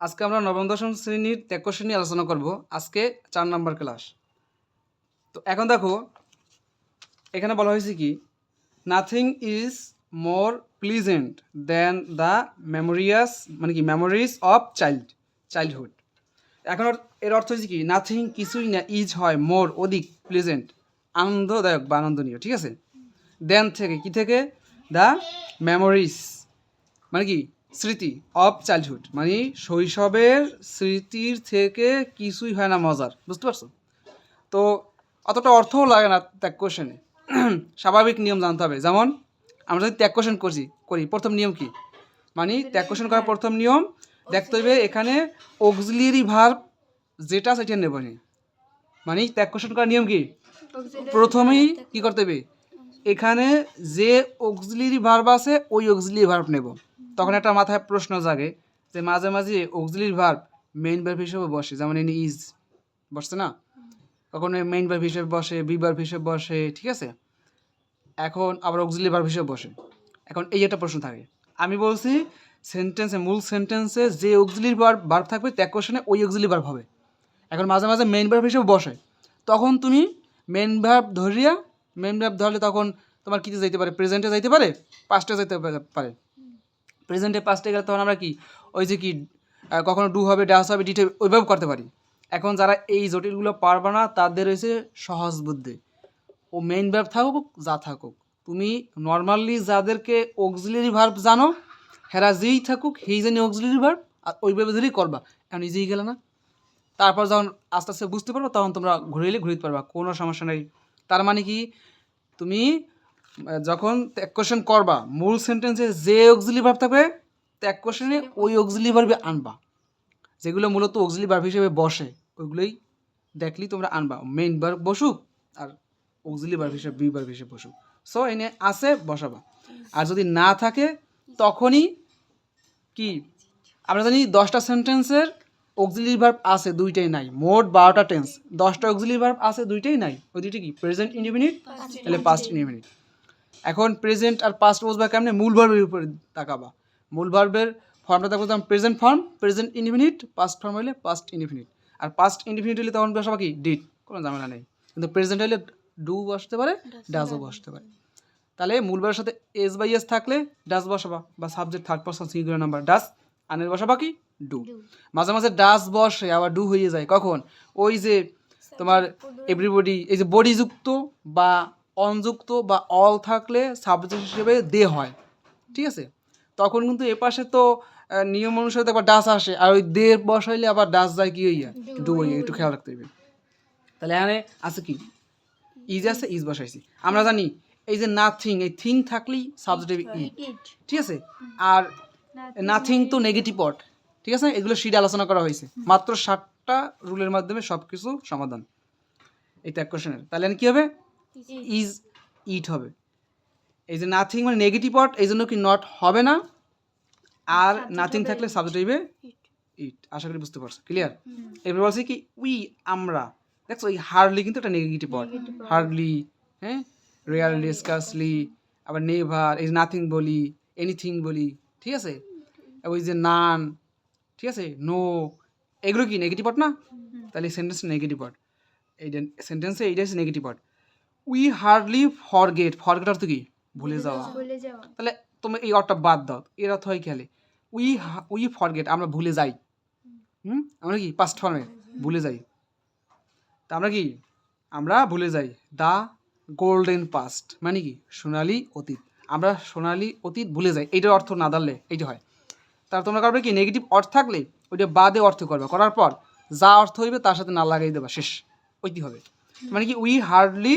আজকে আমরা নবম, দশম শ্রেণির কোশ্চেন নিয়ে আলোচনা করব। আজকে চার নাম্বার ক্লাস। তো এখন দেখো, এখানে বলা হয়েছে কি nothing is more pleasant than the memories মানে কি মেমোরিজ অফ চাইল্ড চাইল্ডহুড এখন এর অর্থ হচ্ছে কি নাথিং কিছুই না ইজ হয় মোর অধিক প্লেজেন্ট আনন্দদায়ক বা আনন্দনীয়, ঠিক আছে? দেন থেকে কি থেকে? দ্য মেমোরিজ মানে কি স্মৃতি অফ চাইল্ডহুড মানে শৈশবের স্মৃতির থেকে কিছুই হয় না মজার বুঝতে পারছ? তো অতটা অর্থও লাগে না ত্যাগ কোশ্চেনে স্বাভাবিক নিয়ম জানতে হবে। যেমন আমরা যদি ত্যাগ কোশ্চেন করছি করি প্রথম নিয়ম কি? মানে ত্যাগ কোশ্চেন করার প্রথম নিয়ম দেখতে হবে এখানে অক্সিলিয়ারি ভার্ব যেটা সেটা নেব নি মানে ত্যাগ কোশ্চেন করার নিয়ম কি? প্রথমেই কি করতে হবে? এখানে যে অক্সিলিয়ারি ভার্ব আছে ওই অক্সিলিয়ারি ভার্ব নেব। তখন একটা মাথায় প্রশ্ন জাগে যে মাঝে মাঝে অক্সিলিয়ারি ভার্ব মেইন ভার্ব হিসেবে বসে, যেমন এনে ইজ বসছে না? কখনো মেইন ভার্ব হিসেবে বসে বি ভার্ব হিসেবে বসে, ঠিক আছে? এখন আবার অক্সিলিয়ারি ভার্ব হিসেবে বসে। এখন এই একটা প্রশ্ন থাকে। আমি বলছি সেন্টেন্সে মূল সেন্টেন্সে যে অক্সিলিয়ারি ভার্ব ভার্ব থাকবে, ত্যাগ কোশ্চেনে ওই অক্সিলিয়ারি ভার্ব হবে। এখন মাঝে মাঝে মেইন ভার্ব হিসেবে বসে। তখন তুমি মেইন ভার্ব ধরিয়া মেইন ভার্ব ধরলে তখন তোমার কিতে যাইতে পারে? প্রেজেন্টে যাইতে পারে পাস্টে যাইতে পারে। প্রেজেন্টে পাস্টে গেলে তখন আমরা কি? ওই যে কি কখনো ডু হবে ডাস হবে ডিটে ওইভাবে করতে পারি। এখন যারা এই জটিলগুলো পারবে না, তাদের হয়েছে সহজ বুদ্ধি। ও মেইন ভার্ব থাকুক, যা থাকুক। তুমি নর্মালি যাদেরকে অক্সিলারি ভার্ব জানো, হেরা যেই থাকুক, সেই জানি অক্সিলারি ভার্ব আর ওইভাবে ধরেই করবা। এখন ইজিই গেলে না? তারপর যখন আস্তে আস্তে বুঝতে পারব, তখন তোমরা ঘুরিলে ঘুরিতে পারবা, কোনো সমস্যা নেই। তার মানে কি? তুমি যখন এক কোশ্চেন করবা মূল সেন্টেন্সে যে অক্সিলি ভার্ব থাকবে ত্যাগ কোশ্চেনে ওই অক্সিলি ভার্বে আনবা। যেগুলো মূলত অক্সিলি ভার্ব হিসেবে বসে ওইগুলোই দেখলেই তোমরা আনবা। মেইন ভার্ব বসুক আর অক্সিলি ভার্ব হিসেবে বি ভার্ব হিসেবে বসুক। সো এনে আছে বসাবা। আর যদি না থাকে তখনই কি? আমরা জানি দশটা সেন্টেন্সের অক্সিলিয়ারি ভার্ব আছে দুইটাই নাই। মোট বারোটা টেন্স দশটা অক্সিলিয়ারি ভার্ব আছে দুইটাই নাই। ওই দুইটা কি? প্রেজেন্ট ইন্ডিমিনিট তাহলে পাস্ট ইন্ডিমিনিট এখন প্রেজেন্ট আর পাস্ট বুঝবা কেমনে? মূল ভার্বের উপরে তাকাবা। মূল ভার্বের ফর্মটা দেখব তখন present form present infinite past form হলে পাস্ট ইনফিনিট আর পাস্ট ইনফিনিট হলে তখন বসাবা কি? ডিট কোনো ঝামেলা নেই। কিন্তু প্রেজেন্ট হলে ডু বসতে পারে ডাজও বসতে পারে। তাহলে মূল ভার্বের সাথে এস বাই এস থাকলে ডাস বসাবা বা subject third person singular number does আনের বসাবা কি? ডু মাঝে মাঝে ডাস বসে আবার ডু হয়ে যায়। কখন? ওই যে তোমার এভরিবডি এই যে বডি যুক্ত বা অনযুক্ত বা অল থাকলে সাবজেক্ট হিসেবে দে হয় ঠিক আছে? তখন কিন্তু এ পাশে তো নিয়ম অনুসারে দেখবা ডাস আসে আর ওই দে বসাইলে আবার ডাস যায় কি হইয়া? ডু হইয়া একটু খেয়াল রাখতে হবে তাহলে এখানে আছে কি? ইজ আছে ইজ বসাইছি। আমরা জানি এই যে নাথিং এই থিং থাকলেই সাবজেক্টিভ ই ঠিক আছে? আর নাথিং তো নেগেটিভ ওয়ার্ড ঠিক আছে? এগুলো সিট আলোচনা করা হয়েছে। মাত্র ষাটটা রুলের মাধ্যমে সব কিছু সমাধান। এই ত্যাগ কোশ্চেনের তাহলে কি হবে? ইজ ইট হবে। এই যে নাথিং মানে নেগেটিভ ওয়ার্ড এই জন্য কি নট হবে না? আর নাথিং থাকলে সাবজেক্ট সাবজেক্টিভে ইট আশা করি বুঝতে পারছ। ক্লিয়ার এবার বলছি কি উই আমরা। দেখছ এই হার্ডলি কিন্তু একটা নেগেটিভ ওয়ার্ড হার্ডলি হ্যাঁ? রিয়ারলি স্কার্সলি আবার নেভার এই নাথিং বলি এনিথিং বলি ঠিক আছে? ওই যে নান ঠিক আছে? নো এগুলো কি নেগেটিভ ওয়ার্ড না? তাহলে সেন্টেন্স নেগেটিভ ওয়ার্ড এই সেন্টেন্সে এইটা হচ্ছে negative word we hardly forget forget অর্থ কি? ভুলে যাওয়া। তাহলে তুমি এই অর্থটা বাদ দাও। এর অর্থ হয় খেলে? উই উই ফরগেট আমরা ভুলে যাই। হুম? আমরা কি? পাস্ট ফর্মে ভুলে যাই। তা আমরা কি? আমরা ভুলে যাই। দা গোল্ডেন পাস্ট মানে কি? সোনালি অতীত। আমরা সোনালি অতীত ভুলে যাই। এইটার অর্থ না দাঁড়লে এইটা হয়। তার তোমরা করবে কি? নেগেটিভ অর্থ থাকলে ওইটা বাদে অর্থ করবে। করার পর যা অর্থ হইবে তার সাথে না লাগাই দেবা। শেষ। ওইটি হবে। মানে কি? We hardly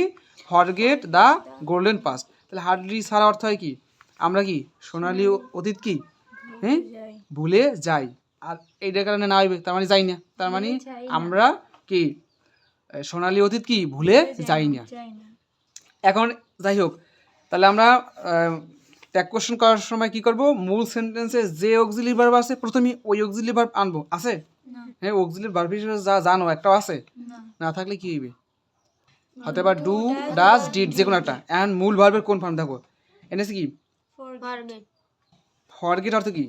forget the golden past. তাহলে হার্ডলি ছাড়া অর্থ হয় কি? আমরা কি সোনালি অতীত কি? হ্যাঁ? ভুলে যাই। আর এইটার কারণে না হইবে তার মানে যাই না। তার মানে আমরা কি সোনালি অতীত কি? ভুলে যাই না। এখন যাই হোক তাহলে আমরা ট্যাগ কোশ্চেন করার সময় কি করব? মূল সেন্টেন্সে যে অক্সিলি ভার্ব আছে প্রথমে ওই অক্সিলি ভার্ব আনব। আছে? হ্যাঁ অক্সিলি ভার্ব হিসেবে যা জানো একটাও আছে। না। না থাকলে কি হইবে? হতে পারে ডু ডাজ ডিড যে কোনো একটা। অ্যান্ড মূল ভার্বের কোন ফর্ম থাকো এনেছে কি? ফরগেট অর্থ কি?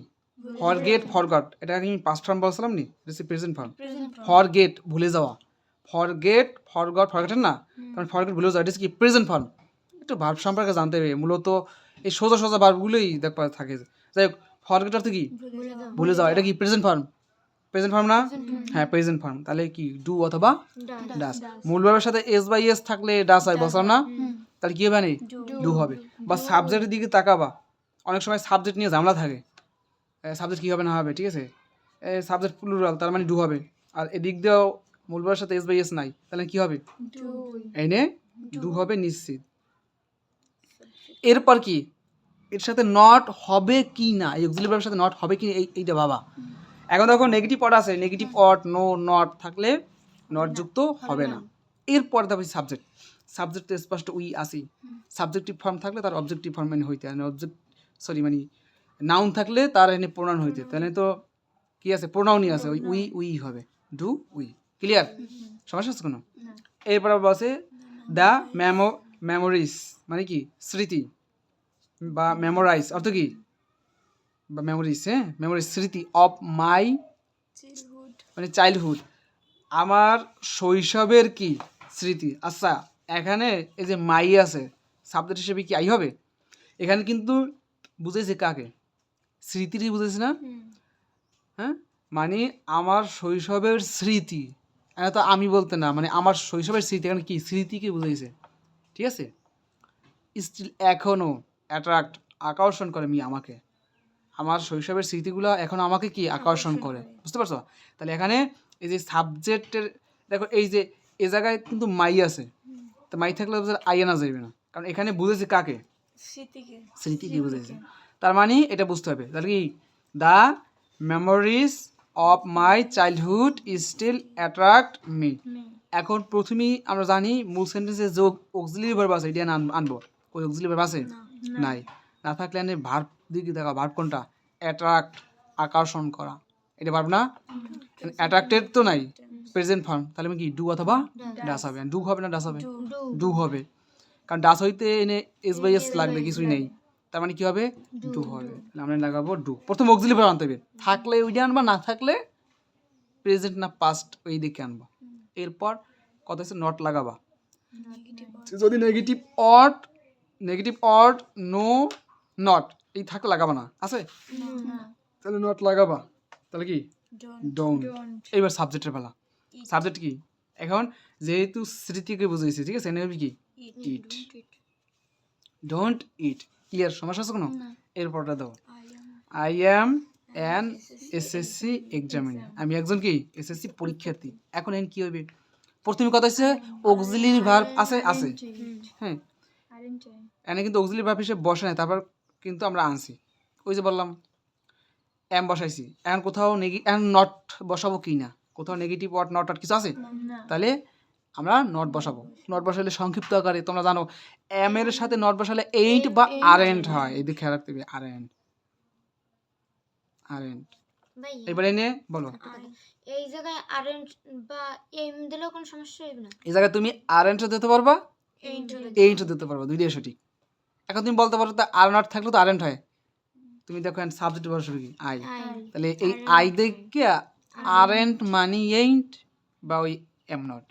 ফরগেট ফরগট এটা আমি পাস্ট ফর্ম বলছিলাম নি? এটা প্রেজেন্ট ফর্ম ফরগেট ভুলে যাওয়া। ফরগেট ফরগট ফরগেটেন না? তখন ফরগেট ভুলে যাওয়া এটা কি প্রেজেন্ট ফর্ম একটু ভার্ব সম্পর্কে জানতে হবে। মূলত এই সোজা সোজা ভার্বগুলোই দেখবা থাকে। যাই হোক ফরগেট অর্থ কি? ভুলে যাওয়া। এটা কি প্রেজেন্ট ফর্ম প্রেজেন্ট ফর্ম না? হ্যাঁ প্রেজেন্ট ফর্ম তাহলে কি ডু অথবা ডাস মূল ভার্বের সাথে এস বাই এস থাকলে ডাস হয় বলছিলাম না। তাহলে কি হবে না ডু হবে। বা সাবজেক্টের দিকে তাকাবা। অনেক সময় সাবজেক্ট নিয়ে ঝামেলা থাকে। সাবজেক্ট কী হবে না হবে ঠিক আছে? সাবজেক্ট প্লুরাল তার মানে ডু হবে। আর এদিক দিয়েও মূল ভাবের সাথে এস বাই এস নাই। তাহলে কি হবে? এনে ডু হবে নিশ্চিত। এরপর কি? এর সাথে নট হবে কি না? এই অক্সিলারি ভার্বের সাথে নট হবে কি এইটা বাবা এখন দেখো নেগেটিভ অট আছে। নেগেটিভ অট নো নট থাকলে নট যুক্ত হবে না। এরপর তারপর সাবজেক্ট সাবজেক্ট তো স্পষ্ট উই আসি সাবজেক্টিভ ফর্ম থাকলে তার অবজেক্টিভ ফর্ম মানে হইতে মানে অবজেক্ট সরি মানে নাউন থাকলে তার এনে প্রোনাউন হইতে তাহলে তো কি আছে? প্রোনাউনই আছে। ওই উই উই হবে। Do we. ক্লিয়ার সমস্যা আছে কোনো? এরপর বসে দ্য মেমো মেমোরিজ মানে কি? স্মৃতি বা মেমোরাইজ অর্থ কি? বা মেমোরিজ হ্যাঁ? মেমোরিজ স্মৃতি অফ মাই মানে চাইল্ডহুড আমার শৈশবের কি স্মৃতি? আচ্ছা এখানে এই যে মাই আছে সাবজেক্ট হিসেবে কি আই হবে? এখানে কিন্তু বুঝেছে কাকে? স্মৃতিটি বুঝেছি না? হ্যাঁ? মানে আমার শৈশবের স্মৃতি এখানে তো আমি বলতে না মানে আমার শৈশবের স্মৃতি এখানে কি? স্মৃতিকে বুঝেছে ঠিক আছে? স্টিল এখনও অ্যাট্রাক্ট আকর্ষণ করে মি আমাকে। আমার শৈশবের স্মৃতিগুলো এখন আমাকে কি আকর্ষণ করে? বুঝতে পারছ? তাহলে এখানে এই যে সাবজেক্টের দেখো এই যে এ জায়গায় কিন্তু মাই আছে। তো মাই থাকলে আই আনা যাবে না। কারণ এখানে বুঝেছে কাকে? স্মৃতিকে। বুঝেছে। তার মানে এটা বুঝতে হবে। তাহলে কি? The memories of my childhood is still attract me এখন প্রথমেই আমরা জানি মূল সেন্টেন্সে যে অক্সিলারি ভার্ব আছে এটা আনব। ওই অক্সিলারি ভার্ব আছে? নাই। না থাকলে এনে ভার্ব দিকে দেখা ভার্ব কোনটা? অ্যাট্রাক্ট আকর্ষণ করা। এটা ভার্ব না? অ্যাট্রাক্টেড তো নাই। প্রেজেন্ট ফর্ম তাহলে আমি কি ডু অথবা ডাস হবে ডু হবে না ডাস হবে? ডু হবে। কারণ ডাস হইতে এনে এস বাই এস লাগবে কিছুই নেই। তার মানে কি হবে? ডু হবে। তাহলে আমরা লাগাবো ডু প্রথম অক্সিলারি ভার্ব আনতে হবে। থাকলে ওইটা আনবা না থাকলে প্রেজেন্ট না পাস্ট ওই দিকে আনবা। এরপর কত হচ্ছে নট লাগাবা। যদি negative ought negative ought no not এই থাকলে লাগাবা না আছে? তাহলে নট লাগাবা। তাহলে কি? ডোন্ট এইবার সাবজেক্টের বেলা সাবজেক্ট কি? এখন যেহেতু স্মৃতিকে বুঝাইছে ঠিক আছে? এনে কি? ইট ডোন্ট ইট ক্লিয়ার সমস্যা আছে কোনো? এরপরটা দাও। I am an SSC examiner আমি একজন কি? এসএসসি পরীক্ষার্থী। এখন এন কি হবে? প্রথমে কথা হচ্ছে অক্সিলারি ভার্ব আছে? আছে? হ্যাঁ। এনে কিন্তু অক্সিলারি ভার্ব হিসেবে বসে নাই তারপর কিন্তু আমরা আনছি। ওই যে বললাম এম বসাইছি। এখন কোথাও নেগি এখন নট বসাবো কি না? কোথাও নেগেটিভ ওয়ার্ড নট আর কিছু আছে? তাহলে আমরা নট বসাবো। নট বসালে সংক্ষিপ্ত আকারে তোমরা জানো এম এর সাথে নট বসালে এইট বা আর এন্ড হয়। এই দিকে খেয়াল রাখতে হবে আরেন্ট আরেন্ট ভাই এবারে এনে বলো। এই জায়গায় আরেঞ্জ বা এম দিলেও কোনো সমস্যা হবে না। এই জায়গায় তুমি আরেন্টও দিতে পারবা? এইটা এইটও দিতে পারবা। দুইটাই সঠিক। এখন তুমি বলতে পারো তো আর নট থাকলে তো আরেন্ট হয়। তুমি দেখো সাবজেক্ট বসবে কি আই তাহলে এই আই দেখে আরেন্ট মানি এইন্ট বা ওই এম নট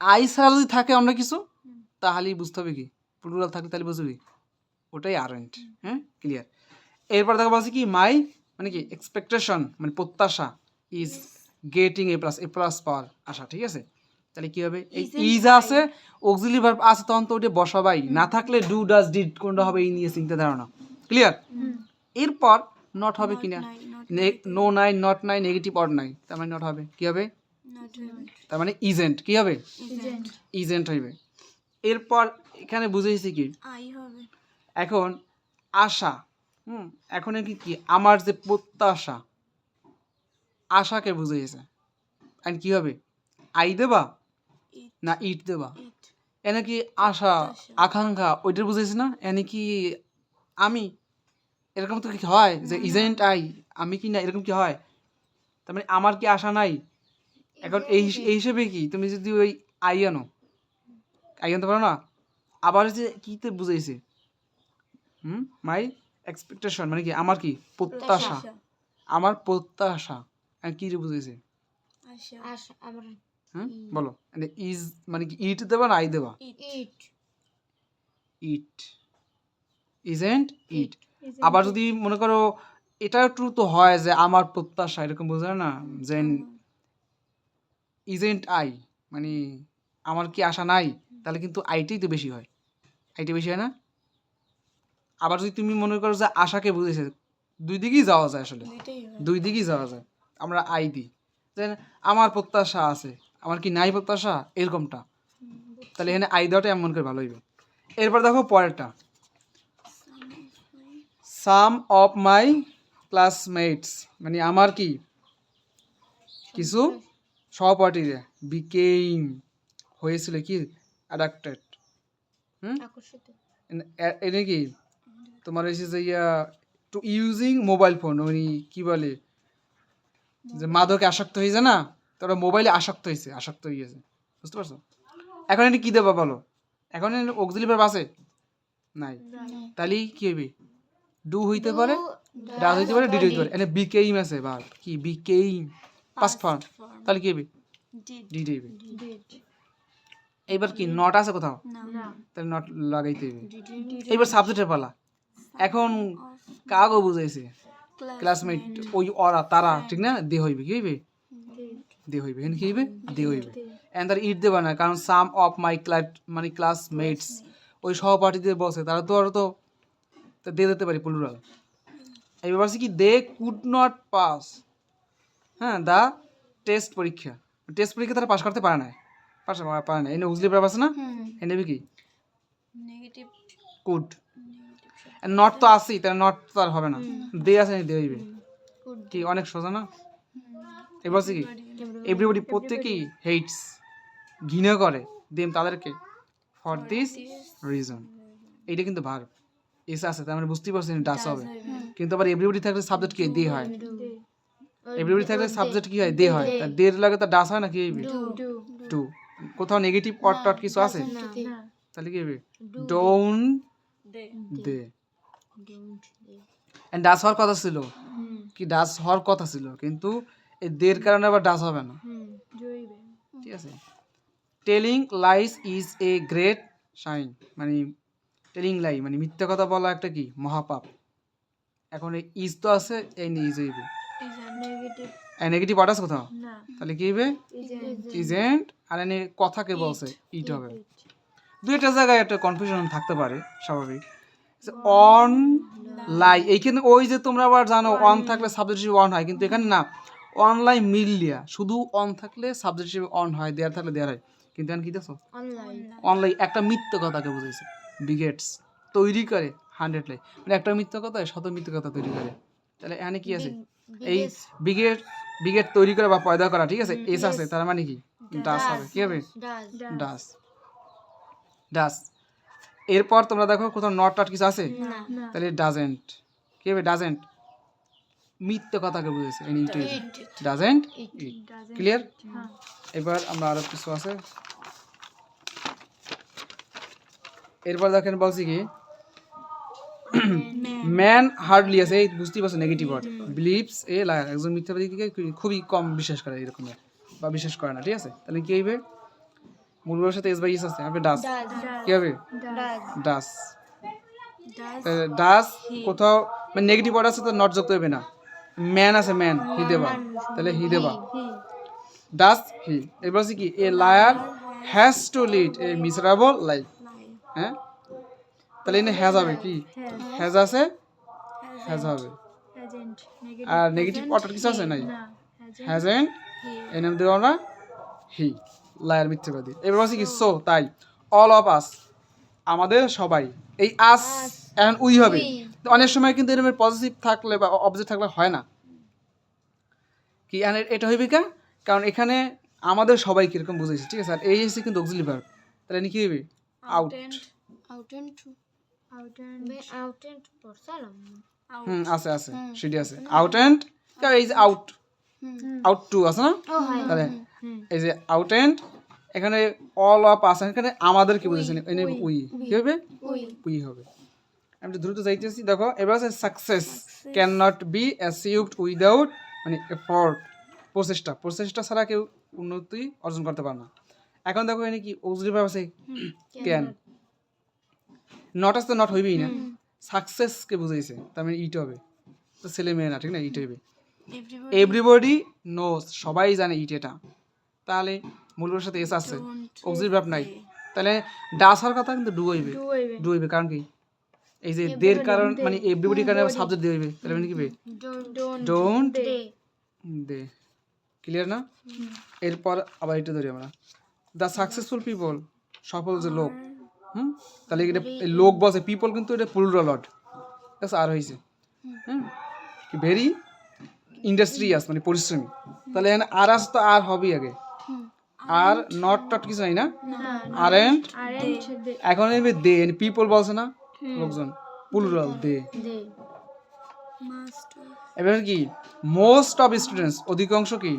আই ছাড়া যদি থাকে অন্য কিছু তাহলেই বুঝতে হবে কি? প্লুরাল থাকলে তাহলে বুঝবি? ওটাই আরেন্ট হ্যাঁ? ক্লিয়ার এরপর দেখো বলছে কি মাই মানে কি? এক্সপেকটেশন মানে প্রত্যাশা is getting A plus A plus পাওয়ার আশা ঠিক আছে? তাহলে কি হবে? এই ইজ আছে অক্সিলি ভার্ব আছে তখন তো ওটা বসাবাই। না থাকলে ডু ডাজ ডিড কোনটা হবে? এই নিয়ে চিন্তা ধারণা। ক্লিয়ার এরপর নট হবে কিনা? নো নাই নট নাই নেগেটিভ অর নাই তার মানে নট হবে। কি হবে? তার মানে ইজেন্ট কি হবে? ইজেন্ট হইবে। এরপর এখানে বুঝেছি কি? এখন আশা। হুম? এখন কি কি? আমার যে প্রত্যাশা আশাকে বুঝিয়েছে আর কি হবে? আই দেবা. না ইট দেবা? এনে কি আশা আকাঙ্ক্ষা ওইটা বুঝেছি না? এনে কি আমি? এরকম তো কি হয় যে ইজেন্ট আই আমি কি না এরকম কি হয়? তার মানে আমার কি আশা নাই? এখন এই এই হিসেবে কি? তুমি যদি ওই আই আনো আই আনতে পারো না? আবার যে কিতে বুঝাইছে? হুম? মাই এক্সপেকটেশন মানে কি আমার কি? প্রত্যাশা। আমার প্রত্যাশা। কি রে বুঝেছে আশা। আবার হ্যাঁ বলো। মানে ইজ মানে কি ইট দেবা না আই দেবা? ইট ইট ইজেন্ট ইট আবার যদি মনে করো এটা একটু তো হয় যে আমার প্রত্যাশা এরকম বোঝা না? যে ইজেন্ট আই মানে আমার কি আশা নাই? তাহলে কিন্তু আইটাই তো বেশি হয়। আইটা বেশি হয় না? আবার যদি তুমি মনে করো যে আশাকে বুঝেছে দুই দিকেই যাওয়া যায় আসলে। দুই দিকেই যাওয়া যায়। আমরা আই দিই। যে আমার প্রত্যাশা আছে। আমার কি নাই প্রত্যাশা? এরকমটা। তাহলে এখানে আই দেওয়াটা এমন করে ভালো হইবে। এরপর দেখো পরেরটা। সাম অফ মাই ক্লাসমেটস মানে আমার কি? কিছু? সহপাঠীরা বিকেইম হয়েছিল কি? অ্যাডাক্টেড হুম? এটা কি? তোমার এসে যে ইয়া টু ইউজিং মোবাইল ফোন মানে কি বলে? যে মাদকে আসক্ত হয়েছে না? তোরা মোবাইলে আসক্ত হয়েছে আসক্ত হয়ে গেছে। বুঝতে পারছ? এখন এটা কী দেবা বলো? এখন অক্সিলি ভার্ব আছে নাই। তাহলে কি হবে ডু হইতে পারে ডাজ হইতে পারে ডিড হইতে পারে। এনে বিকেইম আছে ভার্ব কি? বিকেইম। পাস্ট ফর্ম তাহলে কি হবে ডিড হইবে। এইবার কি নট আছে কোথাও? না। তাহলে নট লাগাইতে হবে এইবার সাবজেক্টের পালা। এখন কাগো বুঝাইছে। ক্লাসমেট ওই ওরা তারা ঠিক না? দে হইবে। কি হইবে? দে হইবে এখানে কি হইবে দে হইবে। এন্ড তার ইট দেবা না কারণ সাম অফ মাই ক্লাস মানে ক্লাসমেটস ওই সহপাঠীদের বসে তারা তো আরও তো দিয়ে দিতে পারি প্লুরাল এই ব্যাপার কি দে কুড নট পাস হ্যাঁ দা টেস্ট পরীক্ষা। টেস্ট পরীক্ষা তারা পাস করতে পারে না পাস পারে না এনে উজলি ব্যাপার আছে না? এনে কি? নেগেটিভ কুড নট তো আসি তাহলে নট তো আর হবে না। দে আছে দে হইবে। কি অনেক সোজা না? এবার কি এভরিবডি প্রত্যেকেই হেটস ঘৃণা করে দেম তাদেরকে। ফর দিস রিজন এইটা কিন্তু ভার এসে আছে তার মানে বুঝতেই পারছেন ডাস হবে। কিন্তু আবার এভরিবডি থাকলে সাবজেক্ট কি দে হয়। এভরিবডি থাকলে সাবজেক্ট কি হয়? দে হয়। তা দের লাগে তো ডাস হয় না কি টু কোথাও নেগেটিভ অট টট কিছু আছে? তাহলে কি হবে? Don't they. They. And does হওয়ার কথা ছিল। কি ডাস হওয়ার কথা ছিল। কিন্তু এই দের কারণে আবার ডাস হবে না। ঠিক আছে? Telling lies is a great sign মানে টেলিং লাই মানে মিথ্যা কথা বলা একটা কি? মহাপাপ। এখন এই ইজ তো আছে এই নিয়ে ইজ হইবে। নেগেটিভ নেগেটিভ ওয়ার্ড আছে কোথাও? তাহলে কি হবে ইজেন্ট আর এনে কথাকে বলছে ইট হবে। দুইটা জায়গায় একটা কনফিউশন থাকতে পারে স্বাভাবিক। অন লাই এইখানে ওই যে তোমরা আবার জানো অন থাকলে সাবজেক্ট অন হয় কিন্তু এখানে না। অনলাইন মিললিয়া শুধু অন থাকলে সাবজেক্ট হিসেবে অন হয় দেয়ার থাকলে দেয়ার হয়। কিন্তু এখানে কি দেখছ? অনলাইন একটা মিথ্য কথাকে বুঝাইছে বিগেটস তৈরি করে হান্ড্রেড লাই। মানে একটা মিথ্য কথা শত মিথ্য কথা তৈরি করে। তাহলে এখানে কি আছে? এই বিগেট বিগেট তৈরি করা বা পয়দা করা ঠিক আছে? এস আছে তার মানে কি? ডাস হবে। কি হবে? ডাস ডাস এরপর তোমরা দেখো কোথাও নট টট কিছু আছে? তাহলে ডাজেন্ট কি হবে? ডাজেন্ট মিথ্যে কথাকে বুঝেছে। Any it doesn't it clear এবার আমরা আরও কিছু আছে। এরপর দেখেন বলছি কি? ম্যান হার্ডলি আছে। এই বুঝতেই পারছ negative word believes a liar একজন মিথ্যাবাদীকে খুবই কম বিশ্বাস করে এরকমের। বা বিশ্বাস করে না ঠিক আছে? তাহলে কি হইবে? মূলবের সাথে এস বাই এস আছে। হবে ডাস কি হবে? ডাস ডাস কোথাও মানে নেগেটিভ ওয়ার্ড আছে তো নট যুক্ত হবে না। ম্যান আছে ম্যান হি দেবা তাহলে হি দেবা ডাস হি এবার হচ্ছে কি a liar has to lead a miserable life হ্যাঁ? তাহলে এনে হ্যাজ হবে কি? হ্যাজ আছে? হ্যাজ হবে। আর নেগেটিভ অর্ডার কিছু আছে? নাই। হ্যাজ এন্ড এই নাম দেবো আমরা হি লায়ার মিথ্যাবাদী। এবার বলছি কি সো তাই। অল অফ আস আমাদের সবাই এই আস এখন উই হবে। অনেক সময় কিন্তু এরকম পজিটিভ থাকলে বা অবজেক্ট থাকলে হয় না। কি এটা হইবে কা কারণ এখানে আমাদের সবাই কীরকম বুঝেছি ঠিক আছে? আর এই এসে কিন্তু অক্সিলি ভার্ব তাহলে কি হইবে? Out out and to out and out and পড়ছালাম হুম আছে আছে সেটি আছে। আউট অ্যান্ড এই যে আউট আউট টু আছে না? তাহলে এই যে আউট অ্যান্ড এখানে অল অফ আছে এখানে আমাদের কি বুঝেছেন এনে উই কি হবে উই। উই হবে। আমি দ্রুত যাইতেছি দেখো এবার আছে success can not be achieved without মানে এফোর্ট প্রচেষ্টা প্রচেষ্টা ছাড়া কেউ উন্নতি অর্জন করতে পারে না। এখন দেখো এখানে কি অজরি ভাব আছে? ক্যান নট আসতে নট হইবেই না। সাকসেসকে বুঝাইছে তার মানে ইট হবে। তো ছেলে মেয়ে না? ঠিক না ইট হইবে এভরিবডি নোস সবাই জানে ইট এটা। তাহলে মূলবের সাথে এস আছে। Don't ভাব নাই। তাহলে ডাস হওয়ার কথা কিন্তু ডু হইবে। ডু হইবে। ডু হইবে কারণ কি? এই যে দের কারণ মানে এভরিবডি কারণে আবার সাবজেক্ট দিয়ে হইবে তাহলে মানে কি হবে don't don't they they. Clear না? এরপর আবার এটা ধরি আমরা। দ্য সাকসেসফুল পিপল সফল যে লোক হুম? তাহলে এটা লোক বসে পিপল কিন্তু এটা ওয়ার্ড ঠিক আর হয়েছে হ্যাঁ কি ভেরি ইন্ডাস্ট্রিয়াস মানে পরিশ্রমী। তাহলে এখানে আর আস তো আর হবেই আগে। আর নট টট কিছু নাই না? আর এন্ড এখন দে পিপল বলছে না? লোকজন প্লুরাল দে। এবার কি মোস্ট অফ স্টুডেন্টস অধিকাংশ কি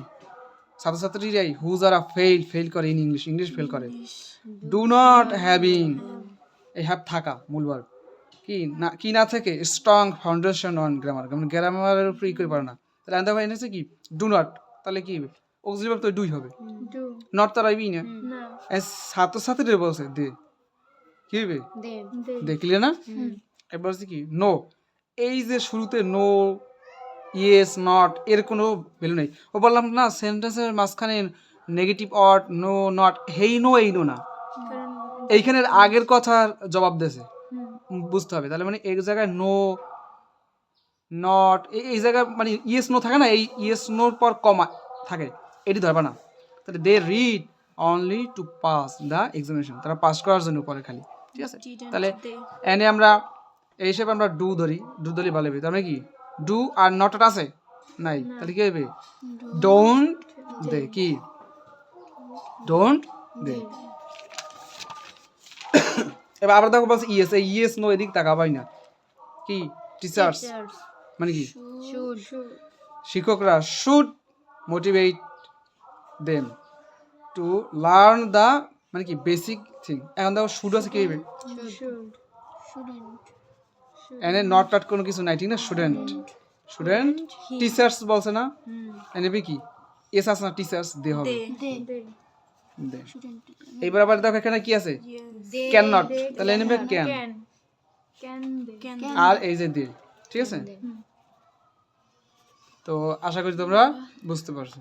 ছাত্রছাত্রীরাই হুজ আর ফেল ফেল করে ইন ইংলিশ ইংলিশ ফেল করে ডু নট হ্যাভিং এই হ্যাভ থাকা মূল verb কি না কি না থেকে স্ট্রং ফাউন্ডেশন অন গ্রামার মানে গ্রামারের উপর ই করে পারে না। তাহলে আনতে পারি এনেছে কি ডু নট তাহলে কি হবে? অক্সিলি তো দুই হবে। নট তার আইবি না। না। ছাত্রছাত্রীরা বলছে দে। কি হবে দেখলে না? এবার হচ্ছে কি নো এই যে শুরুতে নো ইয়েস নট এর কোনো ভ্যালু নেই। ও বললাম না সেন্টেন্সের মাঝখানে negative ought no not hey no এই নো। না এইখানের আগের কথার জবাব দেছে। বুঝতে হবে। তাহলে মানে এক জায়গায় নো নট এই জায়গায় মানে ইয়েস নো থাকে না? এই ইয়েস নোর পর কমা থাকে। এটি ধরবা না। তাহলে they read only to pass the examination তারা পাস করার জন্য পরে খালি। ঠিক আছে? তাহলে এনে আমরা এই হিসেবে আমরা ডু ধরি ডু ধরি ভালো হবে তার মানে কি? ডু আর নট আছে? নাই তাহলে কি হবে? ডোন্ট দে কি? Don't they. এবার আবার দেখো বলছে ইয়েস এই ইয়েস নো এদিক তাকাবাই না। কি? টিচার্স মানে কি? শিক্ষকরা should motivate them to learn the মানে কি বেসিক থিং এখন দেখো শুড আছে কি হবে এনে নট টাট কোনো কিছু নাই ঠিক না? স্টুডেন্ট স্টুডেন্ট টিচার্স বলছে না? এনে বি কি? এস আছে না টিচার্স দে হবে। দে। দে। এইবার আবার দেখো এখানে কি আছে? ক্যান নট তাহলে এনে ক্যান ক্যান আর এই যে দে ঠিক আছে? তো আশা করি তোমরা বুঝতে পারছ।